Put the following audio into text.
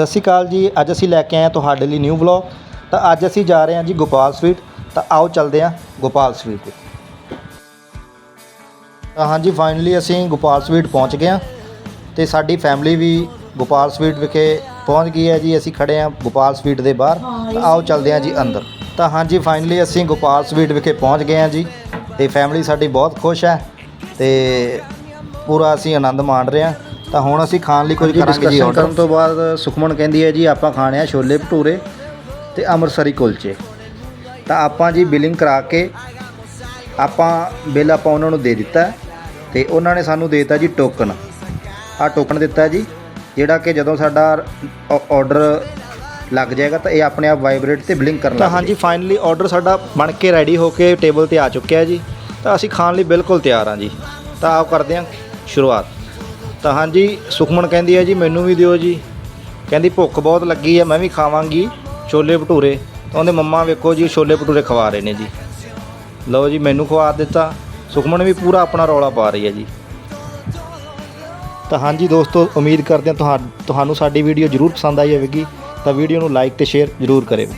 ਸਤਿ ਸ਼੍ਰੀ ਅਕਾਲ ਜੀ। ਅੱਜ ਅਸੀਂ ਲੈ ਕੇ ਆਏ ਹਾਂ ਤੁਹਾਡੇ ਲਈ ਨਿਊ ਵਲੌਗ ਤਾਂ ਅੱਜ ਅਸੀਂ ਜਾ ਰਹੇ ਹਾਂ ਜੀ ਗੋਪਾਲ ਸਵੀਟ। ਤਾਂ ਆਓ ਚੱਲਦੇ ਹਾਂ ਗੋਪਾਲ ਸਵੀਟ ਤੇ। ਤਾਂ ਹਾਂਜੀ ਫਾਈਨਲੀ ਅਸੀਂ ਗੋਪਾਲ ਸਵੀਟ ਪਹੁੰਚ ਗਏ ਹਾਂ। ਤੇ ਸਾਡੀ ਫੈਮਿਲੀ ਵੀ ਗੋਪਾਲ ਸਵੀਟ ਵਿਖੇ ਪਹੁੰਚ ਗਈ ਹੈ ਜੀ। ਅਸੀਂ ਖੜੇ ਹਾਂ ਗੋਪਾਲ ਸਵੀਟ ਦੇ ਬਾਹਰ। ਤਾਂ ਆਓ ਚੱਲਦੇ ਹਾਂ ਜੀ ਅੰਦਰ। ਤਾਂ ਹਾਂਜੀ ਫਾਈਨਲੀ ਅਸੀਂ ਗੋਪਾਲ ਸਵੀਟ ਵਿਖੇ ਪਹੁੰਚ ਗਏ ਹਾਂ ਜੀ। ਤੇ ਫੈਮਿਲੀ ਸਾਡੀ ਬਹੁਤ ਖੁਸ਼ ਹੈ। ਤੇ ਪੂਰਾ ਅਸੀਂ ਆਨੰਦ ਮਾਣ ਰਹੇ ਹਾਂ। ਤਾਂ ਹੁਣ ਅਸੀਂ ਖਾਣ ਲਈ ਕੁਝ ਕਰਾਂਗੇ ਜੀ ਆਰਡਰ ਕਰਨ ਤੋਂ ਬਾਅਦ ਸੁਖਮਨ ਕਹਿੰਦੀ ਹੈ ਜੀ ਆਪਾਂ ਖਾਣੇ ਆ ਛੋਲੇ ਭਟੂਰੇ ਤੇ ਅੰਮ੍ਰਿਤਸਰੀ ਕੁਲਚੇ। ਤਾਂ ਆਪਾਂ ਜੀ ਬਿਲਿੰਗ ਕਰਾ ਕੇ ਆਪਾਂ ਬਿੱਲ ਆਪਾਂ ਉਹਨਾਂ ਨੂੰ ਦੇ ਦਿੱਤਾ ਤੇ ਉਹਨਾਂ ਨੇ ਸਾਨੂੰ ਦੇਤਾ ਜੀ ਟੋਕਨ ਆ ਟੋਕਨ ਦਿੱਤਾ ਜੀ ਜਿਹੜਾ ਕਿ ਜਦੋਂ ਸਾਡਾ ਆਰਡਰ ਲੱਗ ਜਾਏਗਾ ਤਾਂ ਇਹ ਆਪਣੇ ਆਪ ਵਾਈਬ੍ਰੇਟ ਤੇ ਬਲਿੰਕ ਕਰਨ ਲੱਗ ਤਾਂ ਹਾਂਜੀ ਫਾਈਨਲੀ ਆਰਡਰ ਸਾਡਾ ਬਣ ਕੇ ਰੈਡੀ ਹੋ ਕੇ ਟੇਬਲ ਤੇ ਆ ਚੁੱਕਿਆ ਜੀ। ਤਾਂ ਅਸੀਂ ਖਾਣ ਲਈ ਬਿਲਕੁਲ ਤਿਆਰ ਹਾਂ ਜੀ। ਤਾਂ ਆਓ ਕਰਦੇ ਹਾਂ ਸ਼ੁਰੂਆਤ। ਤਾਂ ਹਾਂਜੀ, ਸੁਖਮਨ ਕਹਿੰਦੀ ਹੈ ਜੀ, ਮੈਨੂੰ ਵੀ ਦਿਓ ਜੀ। ਕਹਿੰਦੀ, ਭੁੱਖ ਬਹੁਤ ਲੱਗੀ ਹੈ, ਮੈਂ ਵੀ ਖਾਵਾਂਗੀ ਛੋਲੇ ਭਟੂਰੇ। ਤਾਂ ਉਹਦੇ ਮੰਮਾ ਵੇਖੋ ਜੀ, ਛੋਲੇ ਭਟੂਰੇ ਖਵਾ ਰਹੇ ਨੇ ਜੀ। ਲਓ ਜੀ, ਮੈਨੂੰ ਖਵਾ ਦਿੱਤਾ। ਸੁਖਮਨ ਵੀ ਪੂਰਾ ਆਪਣਾ ਰੌਲਾ ਪਾ ਰਹੀ ਹੈ ਜੀ। ਤਾਂ ਹਾਂਜੀ ਦੋਸਤੋ, ਉਮੀਦ ਕਰਦੇ ਹਾਂ ਤੁਹਾ, ਤੁਹਾਨੂੰ ਸਾਡੀ ਵੀਡੀਓ ਜ਼ਰੂਰ ਪਸੰਦ ਆਈ ਹੋਵੇਗੀ। ਤਾਂ ਵੀਡੀਓ ਨੂੰ ਲਾਈਕ ਤੇ ਸ਼ੇਅਰ ਜ਼ਰੂਰ ਕਰਿਓ।